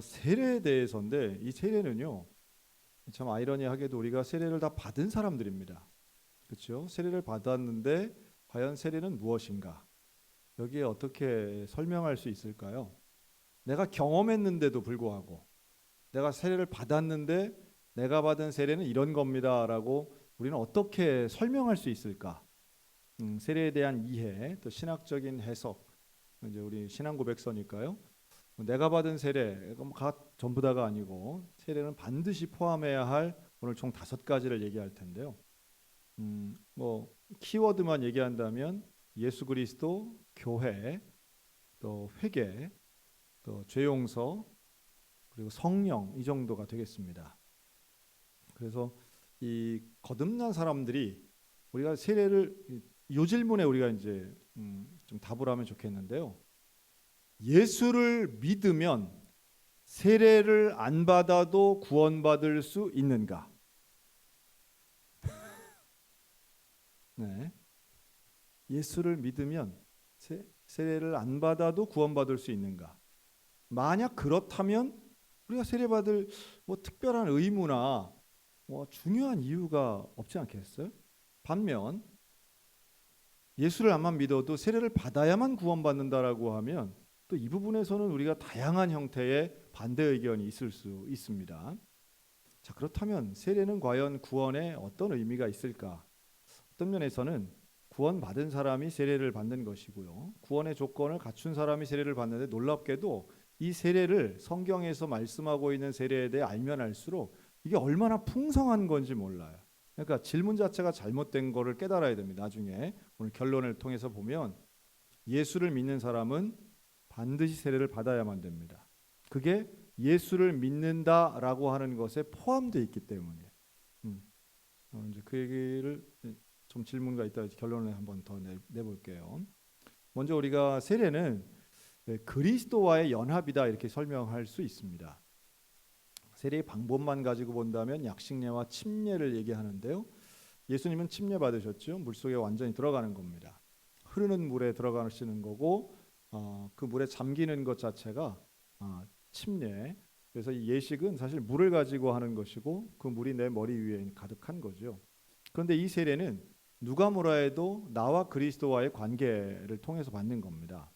세례에 대해서인데 이 세례는요 참 아이러니하게도 우리가 세례를 다 받은 사람들입니다. 그렇죠? 세례를 받았는데 과연 세례는 무엇인가? 여기에 어떻게 설명할 수 있을까요? 내가 경험했는데도 불구하고 내가 세례를 받았는데 내가 받은 세례는 이런 겁니다라고 우리는 어떻게 설명할 수 있을까? 음, 세례에 대한 이해, 또 신학적인 해석, 이제 우리 신앙 고백서니까요. 내가 받은 세례, 그럼 가 전부 다가 아니고 세례는 반드시 포함해야 할 오늘 총 다섯 가지를 얘기할 텐데요. 음, 뭐 키워드만 얘기한다면 예수 그리스도, 교회, 또 회개, 또 죄용서, 그리고 성령 이 정도가 되겠습니다. 그래서 이 거듭난 사람들이 우리가 세례를 요 질문에 우리가 이제 음, 좀 답을 하면 좋겠는데요. 예수를 믿으면 세례를 안 받아도 구원받을 수 있는가? 네. 예수를 믿으면 세, 세례를 안 받아도 구원받을 수 있는가? 만약 그렇다면 우리가 세례받을 뭐 특별한 의무나 뭐 중요한 이유가 없지 않겠어요? 반면 예수를 안만 믿어도 세례를 받아야만 구원받는다라고 하면 또 이 부분에서는 우리가 다양한 형태의 반대 의견이 있을 수 있습니다. 자 그렇다면 세례는 과연 구원에 어떤 의미가 있을까? 어떤 면에서는 구원받은 사람이 세례를 받는 것이고요. 구원의 조건을 갖춘 사람이 세례를 받는데 놀랍게도 이 세례를 성경에서 말씀하고 있는 세례에 대해 알면 알수록 이게 얼마나 풍성한 건지 몰라요. 그러니까 질문 자체가 잘못된 거를 깨달아야 됩니다. 나중에 오늘 결론을 통해서 보면 예수를 믿는 사람은 반드시 세례를 받아야만 됩니다. 그게 예수를 믿는다라고 하는 것에 포함되어 있기 때문에 음. 어, 이제 그 얘기를 좀 질문가 있다 결론을 한번 더 내, 내볼게요. 먼저 우리가 세례는 네, 그리스도와의 연합이다 이렇게 설명할 수 있습니다. 세례의 방법만 가지고 본다면 약식례와 침례를 얘기하는데요. 예수님은 침례 받으셨죠. 물 속에 완전히 들어가는 겁니다. 흐르는 물에 들어가시는 거고 어, 그 물에 잠기는 것 자체가 어, 침례. 그래서 이 예식은 사실 물을 가지고 하는 것이고 그 물이 내 머리 위에 가득한 거죠. 그런데 이 세례는 누가 뭐라 해도 나와 그리스도와의 관계를 통해서 받는 겁니다.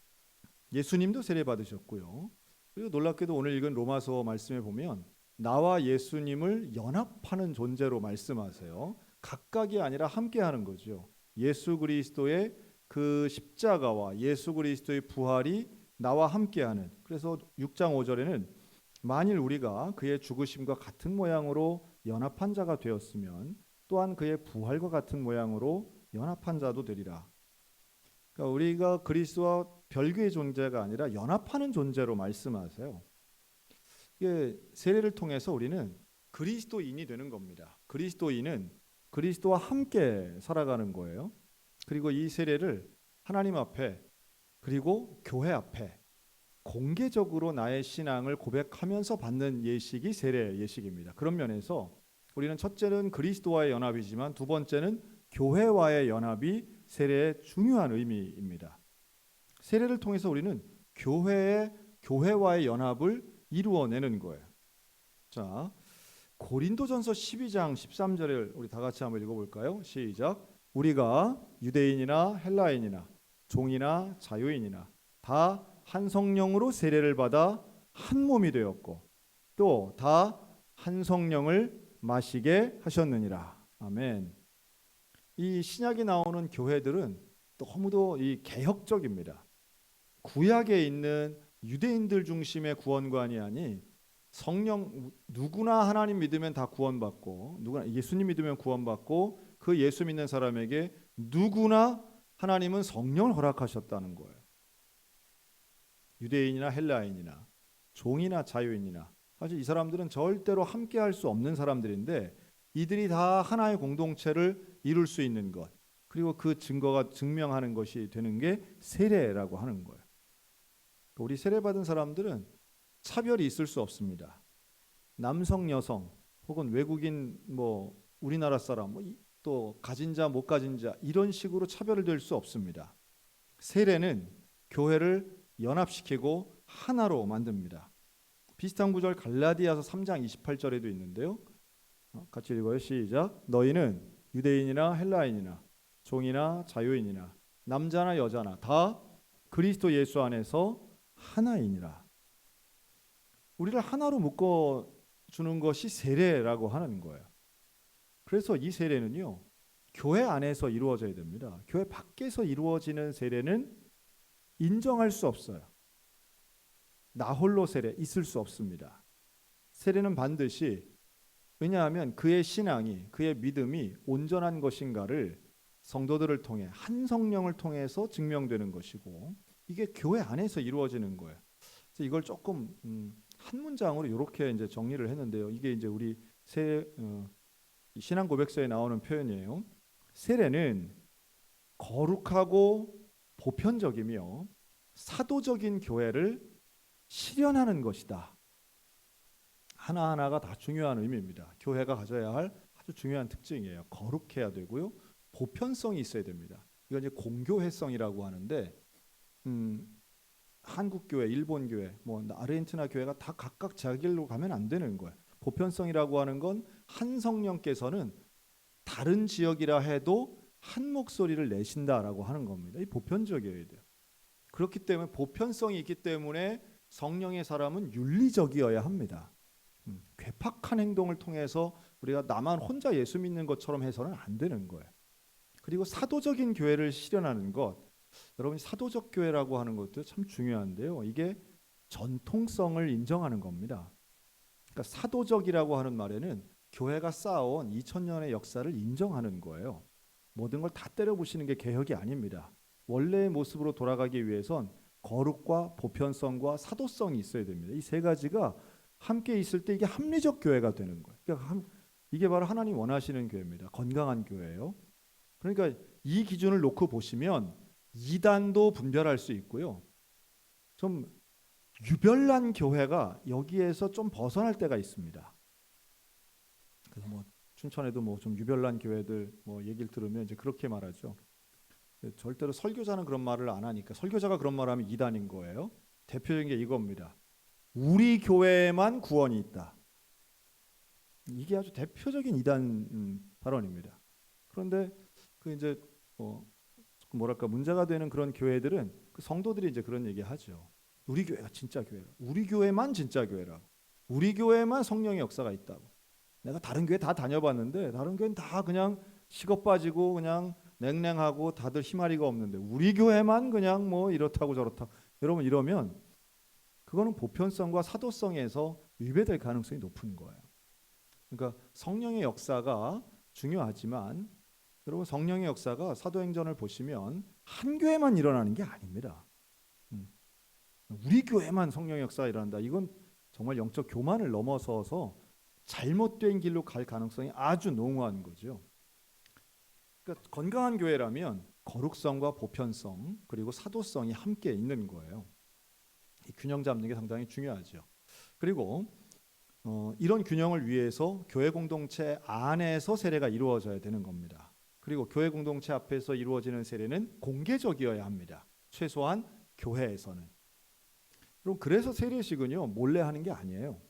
예수님도 세례 받으셨고요. 그리고 놀랍게도 오늘 읽은 로마서 말씀에 보면 나와 예수님을 연합하는 존재로 말씀하세요. 각각이 아니라 함께 하는 거죠. 예수 그리스도의 그 십자가와 예수 그리스도의 부활이 나와 함께하는. 그래서 6장 5절에는 만일 우리가 그의 죽으심과 같은 모양으로 연합한 자가 되었으면 또한 그의 부활과 같은 모양으로 연합한 자도 되리라. 그러니까 우리가 그리스도와 별개의 존재가 아니라 연합하는 존재로 말씀하세요. 이게 세례를 통해서 우리는 그리스도인이 되는 겁니다. 그리스도인은 그리스도와 함께 살아가는 거예요. 그리고 이 세례를 하나님 앞에 그리고 교회 앞에 공개적으로 나의 신앙을 고백하면서 받는 예식이 세례 예식입니다. 그런 면에서 우리는 첫째는 그리스도와의 연합이지만 두 번째는 교회와의 연합이 세례의 중요한 의미입니다. 세례를 통해서 우리는 교회의 교회와의 연합을 이루어내는 거예요. 자, 고린도전서 12장 13절을 우리 다 같이 한번 읽어 볼까요? 시작. 우리가 유대인이나 헬라인이나 종이나 자유인이나 다 한 성령으로 세례를 받아 한 몸이 되었고 또 다 한 성령을 마시게 하셨느니라. 아멘. 이 신약이 나오는 교회들은 너무도 이 개혁적입니다. 구약에 있는 유대인들 중심의 구원관이 아닌 성령 누구나 하나님 믿으면 다 구원받고 누구나 예수님 믿으면 구원받고 그 예수 믿는 사람에게 누구나 하나님은 성령을 허락하셨다는 거예요. 유대인이나 헬라인이나 종이나 자유인이나 사실 이 사람들은 절대로 함께 할 수 없는 사람들인데 이들이 다 하나의 공동체를 이룰 수 있는 것 그리고 그 증거가 증명하는 것이 되는 게 세례라고 하는 거예요. 우리 세례 받은 사람들은 차별이 있을 수 없습니다. 남성, 여성 혹은 외국인 뭐 우리나라 사람 뭐 또 가진 자, 못 가진 자 이런 식으로 차별을 될수 없습니다. 세례는 교회를 연합시키고 하나로 만듭니다. 비슷한 구절 갈라디아서 3장 28절에도 있는데요. 어, 같이 읽어요. 시작. 너희는 유대인이나 헬라인이나 종이나 자유인이나 남자나 여자나 다 그리스도 예수 안에서 하나이니라. 우리를 하나로 묶어 주는 것이 세례라고 하는 거예요. 그래서 이 세례는요. 교회 안에서 이루어져야 됩니다. 교회 밖에서 이루어지는 세례는 인정할 수 없어요. 나 홀로 세례 있을 수 없습니다. 세례는 반드시 왜냐하면 그의 신앙이 그의 믿음이 온전한 것인가를 성도들을 통해 한 성령을 통해서 증명되는 것이고 이게 교회 안에서 이루어지는 거예요. 그래서 이걸 조금 음, 한 문장으로 이렇게 이제 정리를 했는데요. 이게 이제 우리 세 어, 이 신앙 고백서에 나오는 표현이에요. 세례는 거룩하고 보편적이며 사도적인 교회를 실현하는 것이다. 하나하나가 다 중요한 의미입니다. 교회가 가져야 할 아주 중요한 특징이에요. 거룩해야 되고요. 보편성이 있어야 됩니다. 이건 이제 공교회성이라고 하는데 음, 한국 교회, 일본 교회, 뭐 아르헨티나 교회가 다 각각 자기 길로 가면 안 되는 거예요. 보편성이라고 하는 건 한 성령께서는 다른 지역이라 해도 한 목소리를 내신다라고 하는 겁니다. 이 보편적이어야 돼요. 그렇기 때문에 보편성이 있기 때문에 성령의 사람은 윤리적이어야 합니다. 음, 괴팍한 행동을 통해서 우리가 나만 혼자 예수 믿는 것처럼 해서는 안 되는 거예요. 그리고 사도적인 교회를 실현하는 것, 여러분 사도적 교회라고 하는 것도 참 중요한데요. 이게 전통성을 인정하는 겁니다. 그러니까 사도적이라고 하는 말에는 교회가 쌓아온 2000년의 역사를 인정하는 거예요. 모든 걸 다 때려 부시는 게 개혁이 아닙니다. 원래의 모습으로 돌아가기 위해선 거룩과 보편성과 사도성이 있어야 됩니다. 이 세 가지가 함께 있을 때 이게 합리적 교회가 되는 거예요. 그러니까 함- 이게 바로 하나님 원하시는 교회입니다. 건강한 교회예요. 그러니까 이 기준을 놓고 보시면 이단도 분별할 수 있고요. 좀 유별난 교회가 여기에서 좀 벗어날 때가 있습니다. 그래서 뭐 춘천에도 뭐 좀 유별난 교회들 뭐 얘기를 들으면 이제 그렇게 말하죠. 절대로 설교자는 그런 말을 안 하니까 설교자가 그런 말을 하면 이단인 거예요. 대표적인 게 이겁니다. 우리 교회에만 구원이 있다. 이게 아주 대표적인 이단 음, 발언입니다. 그런데 그 이제 뭐 뭐랄까 문제가 되는 그런 교회들은 그 성도들이 이제 그런 얘기 하죠. 우리 교회가 진짜 교회라. 우리 교회만 진짜 교회라고. 우리 교회만 성령의 역사가 있다고. 내가 다른 교회 다 다녀봤는데 다른 교회는 다 그냥 식어 빠지고 그냥 냉랭하고 다들 희마리가 없는데 우리 교회만 그냥 뭐 이렇다고 저렇다. 여러분 이러면 그거는 보편성과 사도성에서 위배될 가능성이 높은 거예요. 그러니까 성령의 역사가 중요하지만 여러분 성령의 역사가 사도행전을 보시면 한 교회만 일어나는 게 아닙니다. 음. 우리 교회만 성령의 역사가 일어난다. 이건 정말 영적 교만을 넘어서서 잘못된 길로 갈 가능성이 아주 농후한 거죠. 그러니까 건강한 교회라면 거룩성과 보편성 그리고 사도성이 함께 있는 거예요. 이 균형 잡는 게 상당히 중요하죠. 그리고 어, 이런 균형을 위해서 교회 공동체 안에서 세례가 이루어져야 되는 겁니다. 그리고 교회 공동체 앞에서 이루어지는 세례는 공개적이어야 합니다. 최소한 교회에서는. 그럼 그래서 세례식은요 몰래 하는 게 아니에요.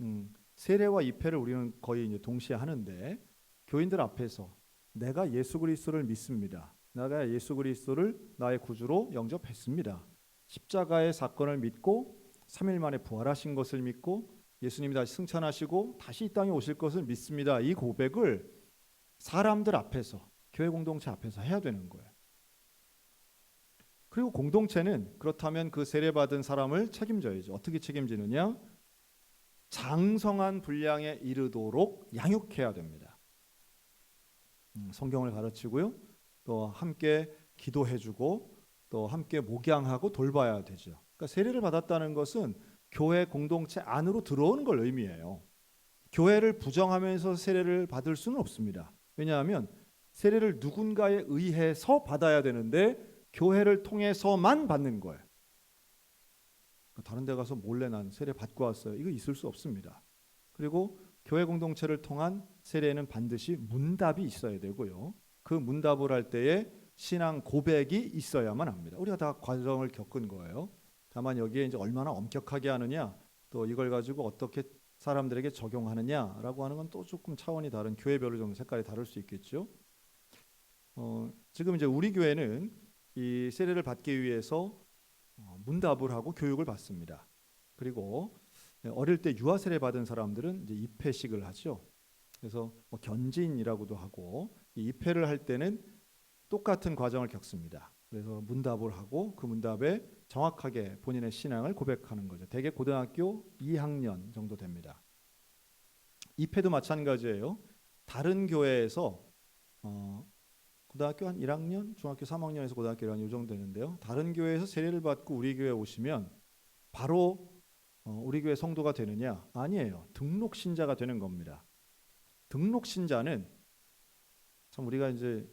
음, 세례와 입회를 우리는 거의 이제 동시에 하는데 교인들 앞에서 내가 예수 그리스도를 믿습니다. 내가 예수 그리스도를 나의 구주로 영접했습니다. 십자가의 사건을 믿고 3일 만에 부활하신 것을 믿고 예수님이 다시 승천하시고 다시 이 땅에 오실 것을 믿습니다. 이 고백을 사람들 앞에서 교회 공동체 앞에서 해야 되는 거예요. 그리고 공동체는 그렇다면 그 세례 받은 사람을 책임져야죠. 어떻게 책임지느냐? 장성한 분량에 이르도록 양육해야 됩니다. 음, 성경을 가르치고요. 또 함께 기도해주고 또 함께 목양하고 돌봐야 되죠. 그러니까 세례를 받았다는 것은 교회 공동체 안으로 들어오는 걸 의미해요. 교회를 부정하면서 세례를 받을 수는 없습니다. 왜냐하면 세례를 누군가에 의해서 받아야 되는데 교회를 통해서만 받는 거예요. 다른 데 가서 몰래 난 세례 받고 왔어요. 이거 있을 수 없습니다. 그리고 교회 공동체를 통한 세례는 반드시 문답이 있어야 되고요. 그 문답을 할 때에 신앙 고백이 있어야만 합니다. 우리가 다 과정을 겪은 거예요. 다만 여기에 이제 얼마나 엄격하게 하느냐, 또 이걸 가지고 어떻게 사람들에게 적용하느냐라고 하는 건 또 조금 차원이 다른 교회별로 좀 색깔이 다를 수 있겠죠. 어, 지금 이제 우리 교회는 이 세례를 받기 위해서 어, 문답을 하고 교육을 받습니다. 그리고 어릴 때 유아 세례 받은 사람들은 이제 입회식을 하죠. 그래서 뭐 견진이라고도 하고 이 입회를 할 때는 똑같은 과정을 겪습니다. 그래서 문답을 하고 그 문답에 정확하게 본인의 신앙을 고백하는 거죠. 대개 고등학교 2학년 정도 됩니다. 입회도 마찬가지예요. 다른 교회에서 어, 고등학교 한 1학년, 중학교 3학년에서 고등학교 1학년 이 정도 되는데요. 다른 교회에서 세례를 받고 우리 교회 오시면 바로 어, 우리 교회 성도가 되느냐? 아니에요. 등록 신자가 되는 겁니다. 등록 신자는 참 우리가 이제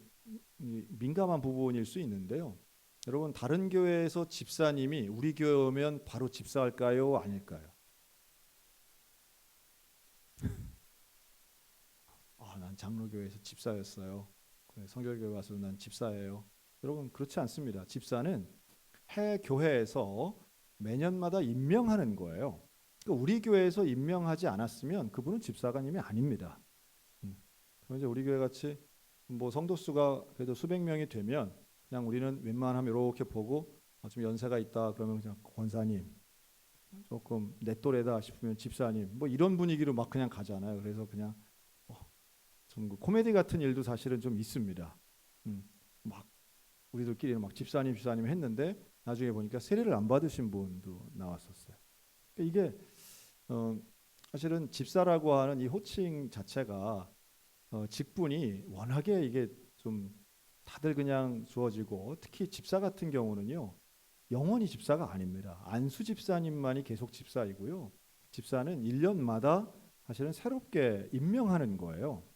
이 민감한 부분일 수 있는데요. 여러분 다른 교회에서 집사님이 우리 교회 오면 바로 집사할까요? 아닐까요? 아, 난 장로교회에서 집사였어요. 그래, 성결교회 와서 난 집사예요. 여러분 그렇지 않습니다. 집사는 해 교회에서 매년마다 임명하는 거예요. 그러니까 우리 교회에서 임명하지 않았으면 그분은 집사관님이 아닙니다. 음. 이제 우리 교회 같이 뭐 성도 수가 그래도 수백 명이 되면 그냥 우리는 웬만하면 이렇게 보고 어, 좀 연세가 있다 그러면 그냥 권사님 조금 내 또래다 싶으면 집사님 뭐 이런 분위기로 막 그냥 가잖아요. 그래서 그냥 어, 좀 그 코미디 같은 일도 사실은 좀 있습니다. 음, 막 우리들끼리는 막 집사님 집사님 했는데 나중에 보니까 세례를 안 받으신 분도 나왔었어요. 그러니까 이게 어, 사실은 집사라고 하는 이 호칭 자체가 어, 직분이 워낙에 이게 좀 다들 그냥 주어지고 특히 집사 같은 경우는요 영원히 집사가 아닙니다. 안수 집사님만이 계속 집사이고요. 집사는 1년마다 사실은 새롭게 임명하는 거예요.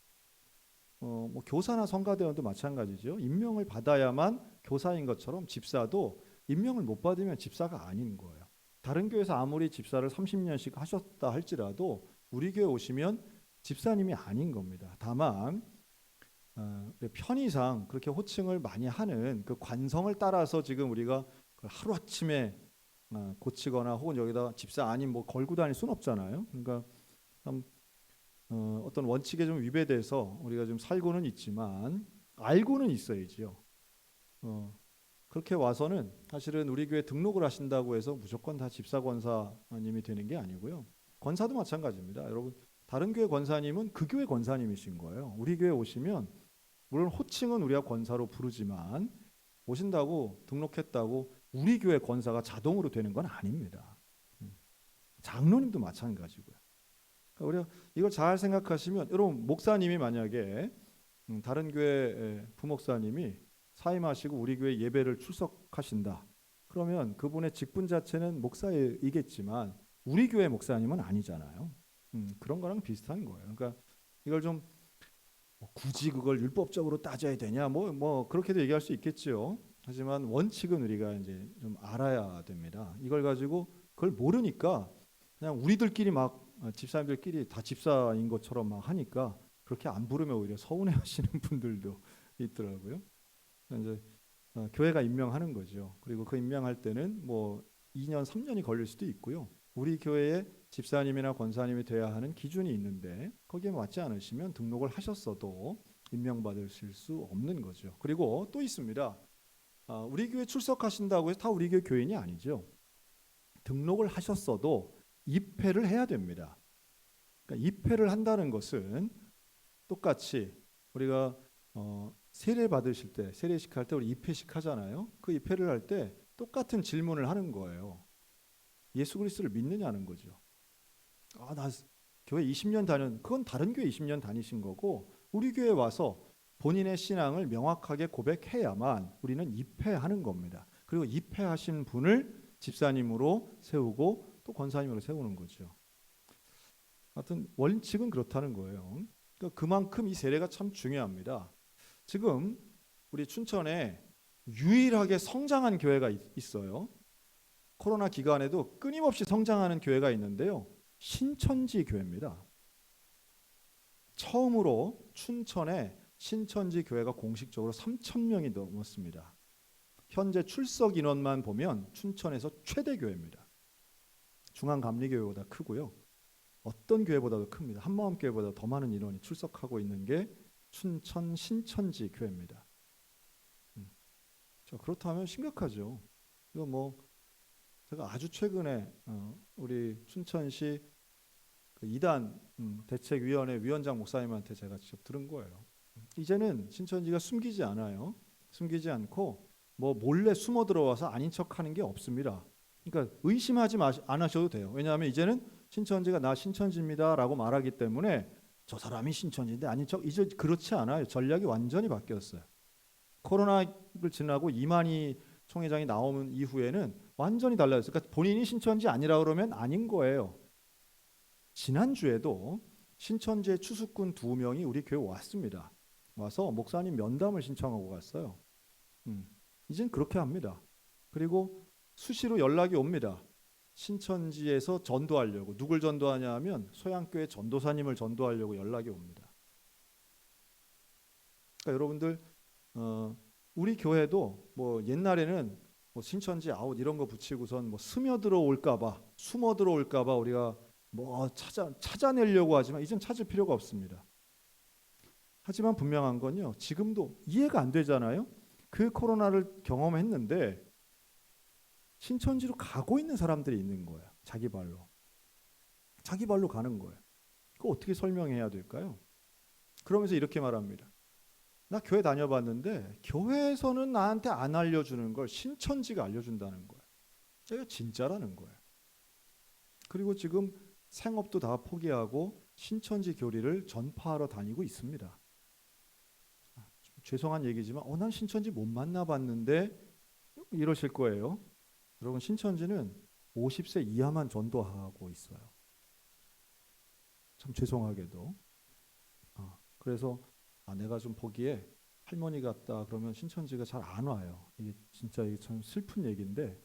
어, 뭐 교사나 성가대원도 마찬가지죠. 임명을 받아야만 교사인 것처럼 집사도 임명을 못 받으면 집사가 아닌 거예요. 다른 교회에서 아무리 집사를 30년씩 하셨다 할지라도 우리 교회 오시면 집사님이 아닌 겁니다. 다만 어, 편의상 그렇게 호칭을 많이 하는 그 관성을 따라서 지금 우리가 하루 아침에 어, 고치거나 혹은 여기다 집사 아닌 뭐 걸고 다닐 수는 없잖아요. 그러니까 참 어, 어떤 원칙에 좀 위배돼서 우리가 좀 살고는 있지만 알고는 있어야지요. 어, 그렇게 와서는 사실은 우리 교회 등록을 하신다고 해서 무조건 다 집사 권사님이 되는 게 아니고요. 권사도 마찬가지입니다. 여러분 다른 교회 권사님은 그 교회 권사님이신 거예요. 우리 교회 오시면 물론 호칭은 우리가 권사로 부르지만 오신다고 등록했다고 우리 교회 권사가 자동으로 되는 건 아닙니다. 음. 장로님도 마찬가지고요. 그러니까 우리가 이걸 잘 생각하시면 여러분 목사님이 만약에 음, 다른 교회 부목사님이 사임하시고 우리 교회 예배를 출석하신다. 그러면 그분의 직분 자체는 목사이겠지만 우리 교회 목사님은 아니잖아요. 음, 그런 거랑 비슷한 거예요. 그러니까 이걸 좀뭐 굳이 그걸 율법적으로 따져야 되냐 뭐뭐 그렇게도 얘기할 수 있겠죠. 하지만 원칙은 우리가 이제 좀 알아야 됩니다. 이걸 가지고 그걸 모르니까 그냥 우리들끼리 막 어, 집사님들끼리 다 집사인 것처럼 막 하니까 그렇게 안 부르면 오히려 서운해하시는 분들도 있더라고요. 이제 어, 교회가 임명하는 거죠. 그리고 그 임명할 때는 뭐 2년, 3년이 걸릴 수도 있고요. 우리 교회에 집사님이나 권사님이 돼야 하는 기준이 있는데 거기에 맞지 않으시면 등록을 하셨어도 임명받으실 수 없는 거죠. 그리고 또 있습니다. 아, 우리 교회 출석하신다고 해서 다 우리 교회 교인이 아니죠. 등록을 하셨어도 입회를 해야 됩니다. 그러니까 입회를 한다는 것은 똑같이 우리가 어, 세례 받으실 때 세례식 할 때 우리 입회식 하잖아요. 그 입회를 할 때 똑같은 질문을 하는 거예요. 예수 그리스도를 믿느냐는 거죠. 아, 나 교회 20년 다는 그건 다른 교회 20년 다니신 거고 우리 교회 와서 본인의 신앙을 명확하게 고백해야만 우리는 입회하는 겁니다. 그리고 입회하신 분을 집사님으로 세우고 또 권사님으로 세우는 거죠. 하여튼 원칙은 그렇다는 거예요. 그러니까 그만큼 이 세례가 참 중요합니다. 지금 우리 춘천에 유일하게 성장한 교회가 있어요. 코로나 기간에도 끊임없이 성장하는 교회가 있는데요. 신천지 교회입니다. 처음으로 춘천에 신천지 교회가 공식적으로 3천 명이 넘었습니다. 현재 출석 인원만 보면 춘천에서 최대 교회입니다. 중앙감리교회보다 크고요. 어떤 교회보다도 큽니다. 한마음 교회보다 더 많은 인원이 출석하고 있는 게 춘천 신천지 교회입니다. 음. 자 그렇다면 심각하죠. 이거 뭐 제가 아주 최근에 어, 우리 춘천시 그 이단 음, 대책위원회 위원장 목사님한테 제가 직접 들은 거예요. 이제는 신천지가 숨기지 않아요. 숨기지 않고 뭐 몰래 숨어 들어와서 아닌 척하는 게 없습니다. 그러니까 의심하지 마시, 안 하셔도 돼요. 왜냐하면 이제는 신천지가 나 신천지입니다라고 말하기 때문에 저 사람이 신천지인데 아닌 척 이제 그렇지 않아요. 전략이 완전히 바뀌었어요. 코로나를 지나고 이만희 총회장이 나오는 이후에는 완전히 달라졌어요. 그러니까 본인이 신천지 아니라 그러면 아닌 거예요. 지난 주에도 신천지의 추수꾼 두 명이 우리 교회 왔습니다. 와서 목사님 면담을 신청하고 갔어요. 음, 이젠 그렇게 합니다. 그리고 수시로 연락이 옵니다. 신천지에서 전도하려고 누굴 전도하냐 하면 소양교회 전도사님을 전도하려고 연락이 옵니다. 그러니까 여러분들 어, 우리 교회도 뭐 옛날에는 뭐 신천지 아웃 이런 거 붙이고선 뭐 스며들어 올까봐 숨어 들어올까봐 우리가 뭐 찾아 찾아내려고 하지만 이젠 찾을 필요가 없습니다. 하지만 분명한 건요. 지금도 이해가 안 되잖아요. 그 코로나를 경험했는데 신천지로 가고 있는 사람들이 있는 거예요. 자기 발로. 자기 발로 가는 거예요. 그거 어떻게 설명해야 될까요? 그러면서 이렇게 말합니다. 나 교회 다녀봤는데 교회에서는 나한테 안 알려주는 걸 신천지가 알려준다는 거예요. 제가 진짜라는 거예요. 그리고 지금 생업도 다 포기하고 신천지 교리를 전파하러 다니고 있습니다. 좀 죄송한 얘기지만 어, 난 신천지 못 만나봤는데 이러실 거예요. 여러분 신천지는 50세 이하만 전도하고 있어요. 참 죄송하게도. 아, 그래서 아, 내가 좀 보기에 할머니 같다 그러면 신천지가 잘 안 와요. 이게 진짜 이게 참 슬픈 얘기인데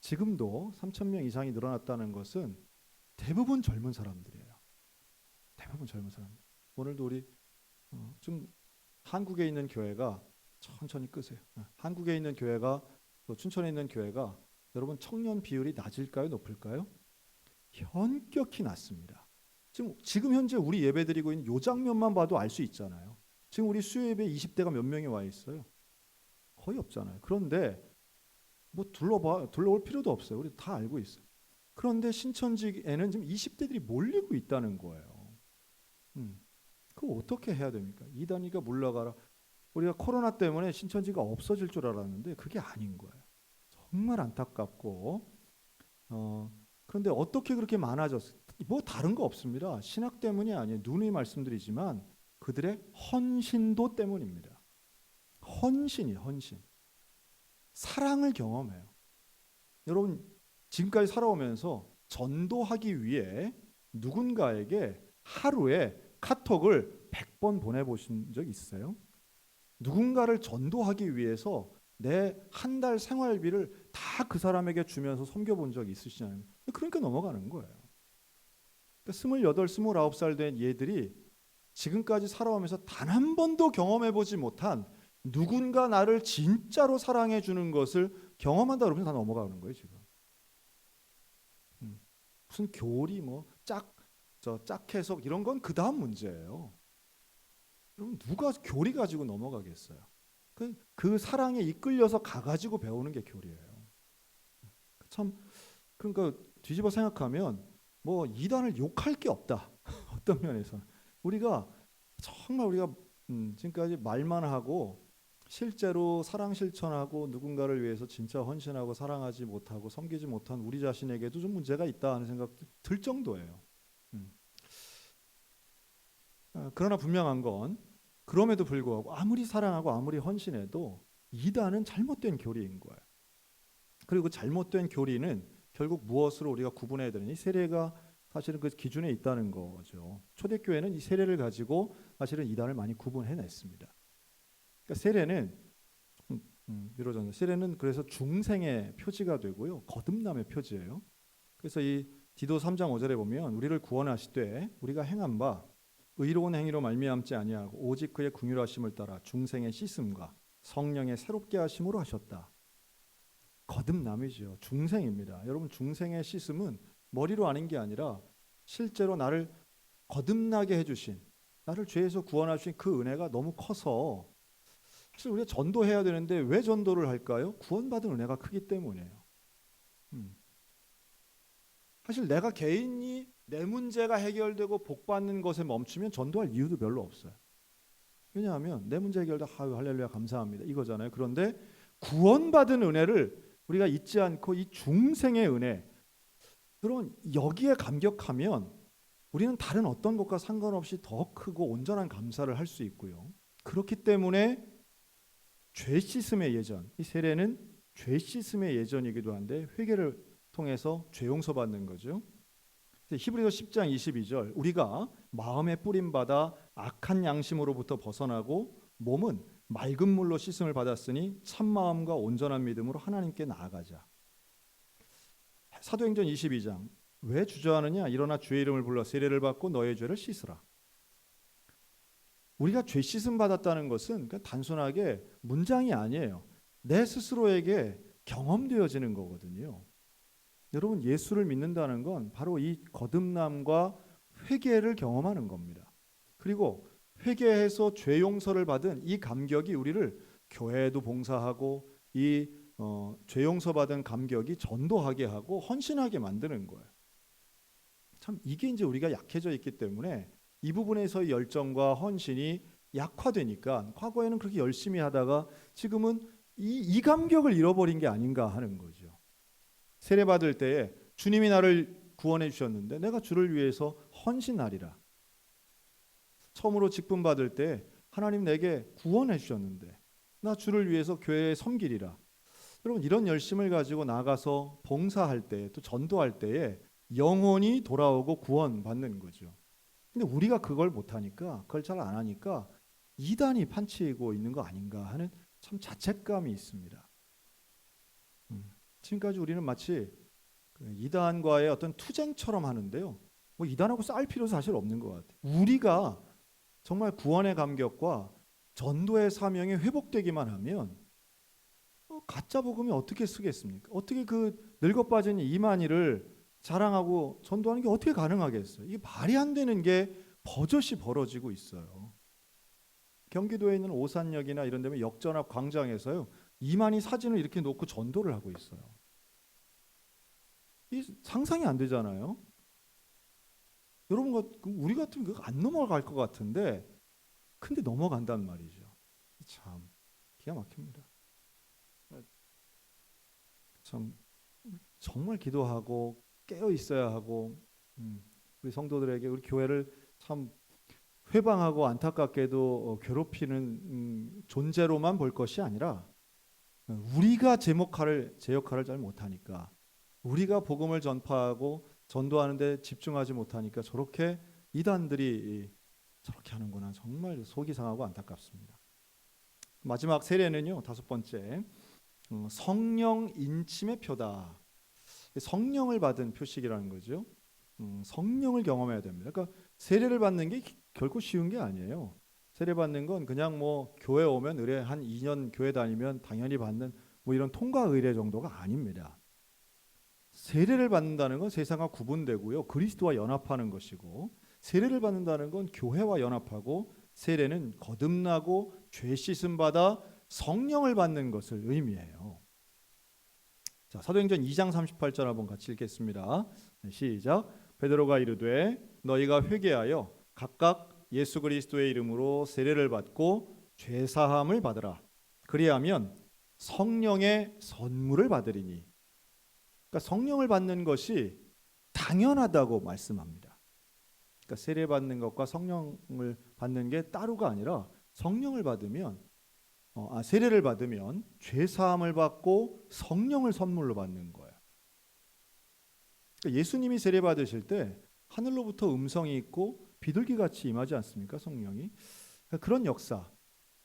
지금도 3천 명 이상이 늘어났다는 것은 대부분 젊은 사람들이에요. 대부분 젊은 사람. 오늘도 우리 어, 좀 한국에 있는 교회가 천천히 끄세요. 어, 한국에 있는 교회가 또 춘천에 있는 교회가 여러분 청년 비율이 낮을까요, 높을까요? 현격히 낮습니다. 지금 지금 현재 우리 예배 드리고 있는 요 장면만 봐도 알 수 있잖아요. 지금 우리 수요 예배 20대가 몇 명이 와 있어요? 거의 없잖아요. 그런데 뭐 둘러봐 둘러올 필요도 없어요. 우리 다 알고 있어요. 그런데 신천지에는 지금 20대들이 몰리고 있다는 거예요. 음. 그거 어떻게 해야 됩니까? 이 단위가 물러가라. 우리가 코로나 때문에 신천지가 없어질 줄 알았는데 그게 아닌 거예요. 정말 안타깝고 어, 그런데 어떻게 그렇게 많아졌어? 뭐 다른 거 없습니다. 신학 때문이 아니에요. 누누이 말씀드리지만 그들의 헌신도 때문입니다. 헌신이 헌신. 사랑을 경험해요. 여러분 지금까지 살아오면서 전도하기 위해 누군가에게 하루에 카톡을 100번 보내보신 적 있어요? 누군가를 전도하기 위해서 내 한 달 생활비를 다 그 사람에게 주면서 섬겨본 적 있으시냐면 그러니까 넘어가는 거예요. 그러니까 스물여덟, 스물아홉 살된 얘들이 지금까지 살아오면서 단 한 번도 경험해보지 못한 누군가 나를 진짜로 사랑해 주는 것을 경험한다 그러면 다 넘어가는 거예요 지금. 음, 무슨 교리 뭐 짝 저 짝해석 이런 건 그 다음 문제예요. 그럼 누가 교리 가지고 넘어가겠어요? 그, 그 사랑에 이끌려서 가가지고 배우는 게 교리예요. 참 그러니까 뒤집어 생각하면 뭐 이단을 욕할 게 없다. 어떤 면에서 우리가 정말 우리가 음, 지금까지 말만 하고 실제로 사랑 실천하고 누군가를 위해서 진짜 헌신하고 사랑하지 못하고 섬기지 못한 우리 자신에게도 좀 문제가 있다 하는 생각도 들 정도예요. 음. 아, 그러나 분명한 건 그럼에도 불구하고 아무리 사랑하고 아무리 헌신해도 이단은 잘못된 교리인 거예요. 그리고 잘못된 교리는 결국 무엇으로 우리가 구분해야 되느니 세례가 사실은 그 기준에 있다는 거죠. 초대교회는 이 세례를 가지고 사실은 이단을 많이 구분해냈습니다. 그러니까 세례는 음, 음, 미로전 세례는 그래서 중생의 표지가 되고요, 거듭남의 표지예요. 그래서 이 디도 3장 5절에 보면 우리를 구원하시되 우리가 행한 바 의로운 행위로 말미암지 아니하고 오직 그의 궁휼하심을 따라 중생의 씻음과 성령의 새롭게 하심으로 하셨다. 거듭남이죠. 중생입니다. 여러분 중생의 씻음은 머리로 아는 게 아니라 실제로 나를 거듭나게 해주신 나를 죄에서 구원하신 그 은혜가 너무 커서 사실 우리가 전도해야 되는데 왜 전도를 할까요? 구원받은 은혜가 크기 때문이에요. 음. 사실 내가 개인이 내 문제가 해결되고 복받는 것에 멈추면 전도할 이유도 별로 없어요. 왜냐하면 내 문제 해결돼 아유 할렐루야 감사합니다 이거잖아요. 그런데 구원받은 은혜를 우리가 잊지 않고 이 중생의 은혜 여러분 여기에 감격하면 우리는 다른 어떤 것과 상관없이 더 크고 온전한 감사를 할 수 있고요. 그렇기 때문에 죄 씻음의 예전 이 세례는 죄 씻음의 예전이기도 한데 회개를 통해서 죄 용서 받는 거죠. 히브리서 10장 22절 우리가 마음에 뿌림 받아 악한 양심으로부터 벗어나고 몸은 맑은 물로 씻음을 받았으니 참 마음과 온전한 믿음으로 하나님께 나아가자. 사도행전 22장 왜 주저하느냐 일어나 주의 이름을 불러 세례를 받고 너의 죄를 씻으라. 우리가 죄 씻음 받았다는 것은 단순하게 문장이 아니에요. 내 스스로에게 경험되어지는 거거든요. 여러분 예수를 믿는다는 건 바로 이 거듭남과 회개를 경험하는 겁니다. 그리고 회개해서 죄 용서를 받은 이 감격이 우리를 교회에도 봉사하고 이 어, 죄 용서 받은 감격이 전도하게 하고 헌신하게 만드는 거예요. 참 이게 이제 우리가 약해져 있기 때문에 이 부분에서의 열정과 헌신이 약화되니까 과거에는 그렇게 열심히 하다가 지금은 이, 이 감격을 잃어버린 게 아닌가 하는 거죠. 세례 받을 때에 주님이 나를 구원해 주셨는데 내가 주를 위해서 헌신하리라. 처음으로 직분 받을 때 하나님 내게 구원해 주셨는데 나 주를 위해서 교회에 섬기리라. 여러분 이런 열심을 가지고 나가서 봉사할 때 또 전도할 때에 영혼이 돌아오고 구원 받는 거죠. 근데 우리가 그걸 못 하니까 그걸 잘 안 하니까 이단이 판치고 있는 거 아닌가 하는 참 자책감이 있습니다. 음, 지금까지 우리는 마치 그 이단과의 어떤 투쟁처럼 하는데요. 뭐 이단하고 싸울 필요 사실 없는 것 같아요. 우리가 정말 구원의 감격과 전도의 사명이 회복되기만 하면 어, 가짜 복음이 어떻게 쓰겠습니까? 어떻게 그 늙어 빠진 이만희를 자랑하고 전도하는 게 어떻게 가능하겠어요? 이게 말이 안 되는 게 버젓이 벌어지고 있어요. 경기도에 있는 오산역이나 이런 데면 역전 앞 광장에서요. 이만희 사진을 이렇게 놓고 전도를 하고 있어요. 이 상상이 안 되잖아요. 여러분 같 우리 같으면 그거 안 넘어갈 것 같은데 근데 넘어간단 말이죠. 참 기가 막힙니다. 참 정말 기도하고 깨어 있어야 하고 음, 우리 성도들에게 우리 교회를 참 회방하고 안타깝게도 어, 괴롭히는 음, 존재로만 볼 것이 아니라 우리가 제 역할을 제 역할을 잘 못하니까 우리가 복음을 전파하고 전도하는데 집중하지 못하니까 저렇게 이단들이 저렇게 하는구나 정말 속이 상하고 안타깝습니다. 마지막 세례는요 다섯 번째 어, 성령 인침의 표다. 성령을 받은 표식이라는 거죠. 음, 성령을 경험해야 됩니다. 그러니까 세례를 받는 게 결코 쉬운 게 아니에요. 세례 받는 건 그냥 뭐 교회 오면 의뢰 한 2년 교회 다니면 당연히 받는 뭐 이런 통과 의뢰 정도가 아닙니다. 세례를 받는다는 건 세상과 구분되고요. 그리스도와 연합하는 것이고 세례를 받는다는 건 교회와 연합하고 세례는 거듭나고 죄 씻음 받아 성령을 받는 것을 의미해요. 자, 사도행전 2장 38절 한번 같이 읽겠습니다. 네, 시작. 베드로가 이르되 너희가 회개하여 각각 예수 그리스도의 이름으로 세례를 받고 죄 사함을 받으라. 그리하면 성령의 선물을 받으리니. 그러니까 성령을 받는 것이 당연하다고 말씀합니다. 그러니까 세례 받는 것과 성령을 받는 게 따로가 아니라 성령을 받으면 어, 아, 세례를 받으면 죄 사함을 받고 성령을 선물로 받는 거예요. 그러니까 예수님이 세례 받으실 때 하늘로부터 음성이 있고 비둘기 같이 임하지 않습니까? 성령이 그러니까 그런 역사.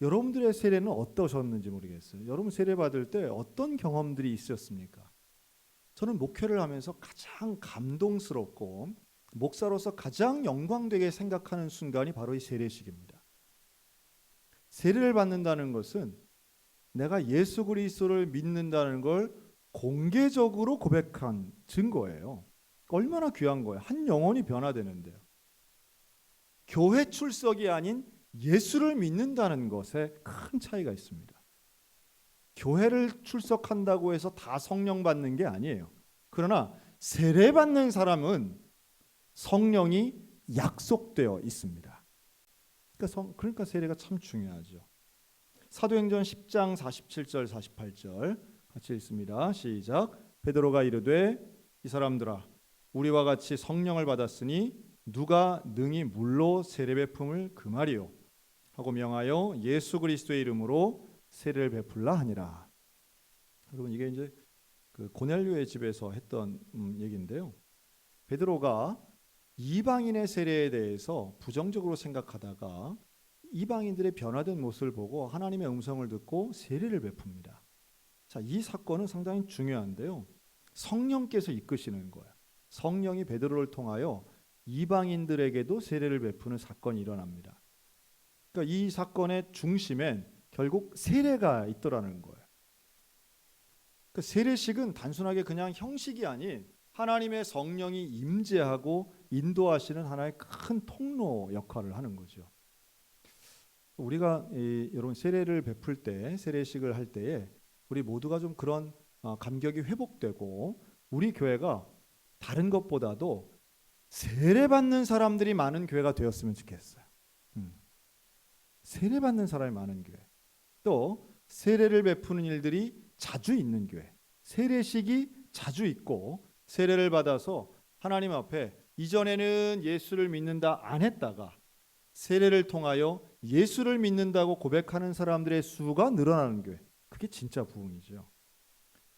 여러분들의 세례는 어떠셨는지 모르겠어요. 여러분 세례 받을 때 어떤 경험들이 있었습니까? 저는 목회를 하면서 가장 감동스럽고 목사로서 가장 영광되게 생각하는 순간이 바로 이 세례식입니다. 세례를 받는다는 것은 내가 예수 그리스도를 믿는다는 걸 공개적으로 고백한 증거예요. 얼마나 귀한 거예요. 한 영혼이 변화되는데요. 교회 출석이 아닌 예수를 믿는다는 것에 큰 차이가 있습니다. 교회를 출석한다고 해서 다 성령 받는 게 아니에요. 그러나 세례 받는 사람은 성령이 약속되어 있습니다. 그러니까, 성, 그러니까 세례가 참 중요하죠. 사도행전 10장 47절 48절 같이 읽습니다. 시작. 베드로가 이르되 이 사람들아 우리와 같이 성령을 받았으니 누가 능히 물로 세례 베품을 금하리요 하고 명하여 예수 그리스도의 이름으로 세례를 베풀라 하니라. 여러분 이게 이제 그 고넬료의 집에서 했던 음, 얘기인데요. 베드로가 이방인의 세례에 대해서 부정적으로 생각하다가 이방인들의 변화된 모습을 보고 하나님의 음성을 듣고 세례를 베풉니다. 자, 이 사건은 상당히 중요한데요. 성령께서 이끄시는 거예요. 성령이 베드로를 통하여 이방인들에게도 세례를 베푸는 사건이 일어납니다. 그러니까 이 사건의 중심엔 결국 세례가 있더라는 거예요. 그 세례식은 단순하게 그냥 형식이 아닌 하나님의 성령이 임재하고 인도하시는 하나의 큰 통로 역할을 하는 거죠. 우리가 이, 여러분 세례를 베풀 때 세례식을 할 때에 우리 모두가 좀 그런 어, 감격이 회복되고 우리 교회가 다른 것보다도 세례 받는 사람들이 많은 교회가 되었으면 좋겠어요. 음. 세례 받는 사람이 많은 교회. 또 세례를 베푸는 일들이 자주 있는 교회. 세례식이 자주 있고 세례를 받아서 하나님 앞에 이전에는 예수를 믿는다 안 했다가 세례를 통하여 예수를 믿는다고 고백하는 사람들의 수가 늘어나는 교회. 그게 진짜 부흥이죠.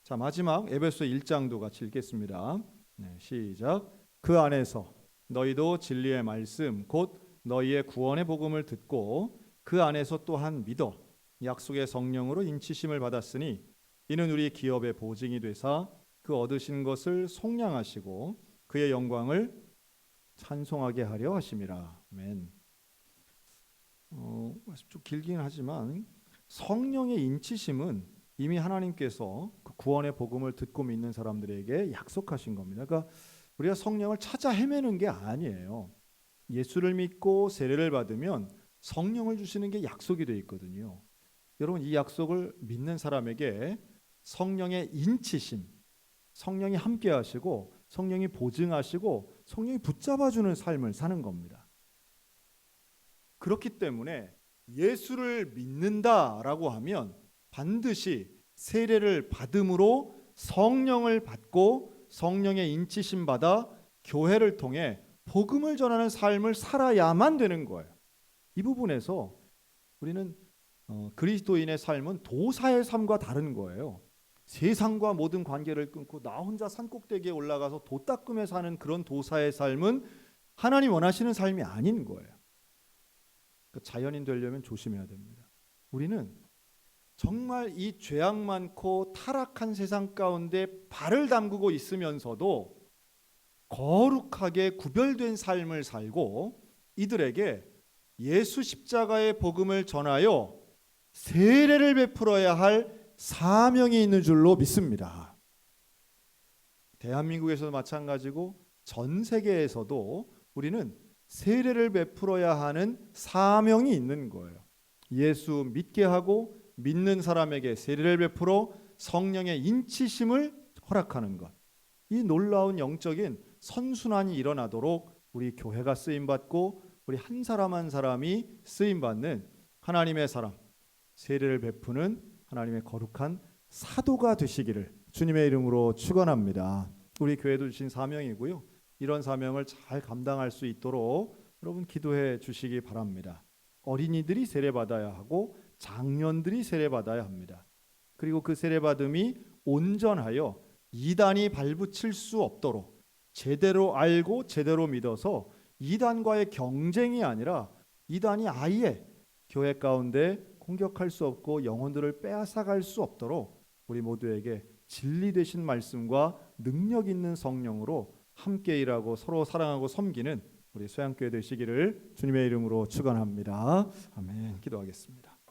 자, 마지막 에베소 1장도 같이 읽겠습니다. 네, 시작. 그 안에서 너희도 진리의 말씀 곧 너희의 구원의 복음을 듣고 그 안에서 또한 믿어 약속의 성령으로 인치심을 받았으니 이는 우리 기업의 보증이 되사 그 얻으신 것을 속량하시고 그의 영광을 찬송하게 하려 하심이라. 아멘. 어, 좀 길긴 하지만 성령의 인치심은 이미 하나님께서 그 구원의 복음을 듣고 믿는 사람들에게 약속하신 겁니다. 그러니까 우리가 성령을 찾아 헤매는 게 아니에요. 예수를 믿고 세례를 받으면 성령을 주시는 게 약속이 되어 있거든요. 여러분 이 약속을 믿는 사람에게 성령의 인치심, 성령이 함께 하시고 성령이 보증하시고 성령이 붙잡아 주는 삶을 사는 겁니다. 그렇기 때문에 예수를 믿는다라고 하면 반드시 세례를 받음으로 성령을 받고 성령의 인치심 받아 교회를 통해 복음을 전하는 삶을 살아야만 되는 거예요. 이 부분에서 우리는 어, 그리스도인의 삶은 도사의 삶과 다른 거예요. 세상과 모든 관계를 끊고 나 혼자 산꼭대기에 올라가서 도 닦으며 사는 그런 도사의 삶은 하나님 원하시는 삶이 아닌 거예요. 그 자연인 되려면 조심해야 됩니다. 우리는 정말 이 죄악 많고 타락한 세상 가운데 발을 담그고 있으면서도 거룩하게 구별된 삶을 살고 이들에게 예수 십자가의 복음을 전하여 세례를 베풀어야 할 사명이 있는 줄로 믿습니다. 대한민국에서도 마찬가지고 전 세계에서도 우리는 세례를 베풀어야 하는 사명이 있는 거예요. 예수 믿게 하고 믿는 사람에게 세례를 베풀어 성령의 인치심을 허락하는 것. 이 놀라운 영적인 선순환이 일어나도록 우리 교회가 쓰임 받고 우리 한 사람 한 사람이 쓰임 받는 하나님의 사람 세례를 베푸는 하나님의 거룩한 사도가 되시기를 주님의 이름으로 축원합니다. 우리 교회도 주신 사명이고요. 이런 사명을 잘 감당할 수 있도록 여러분 기도해 주시기 바랍니다. 어린이들이 세례 받아야 하고 장년들이 세례 받아야 합니다. 그리고 그 세례 받음이 온전하여 이단이 발붙일 수 없도록 제대로 알고 제대로 믿어서 이단과의 경쟁이 아니라 이단이 아예 교회 가운데 공격할 수 없고 영혼들을 빼앗아갈 수 없도록 우리 모두에게 진리 되신 말씀과 능력 있는 성령으로 함께 일하고 서로 사랑하고 섬기는 우리 소양교회 되시기를 주님의 이름으로 축원합니다. 아멘. 기도하겠습니다.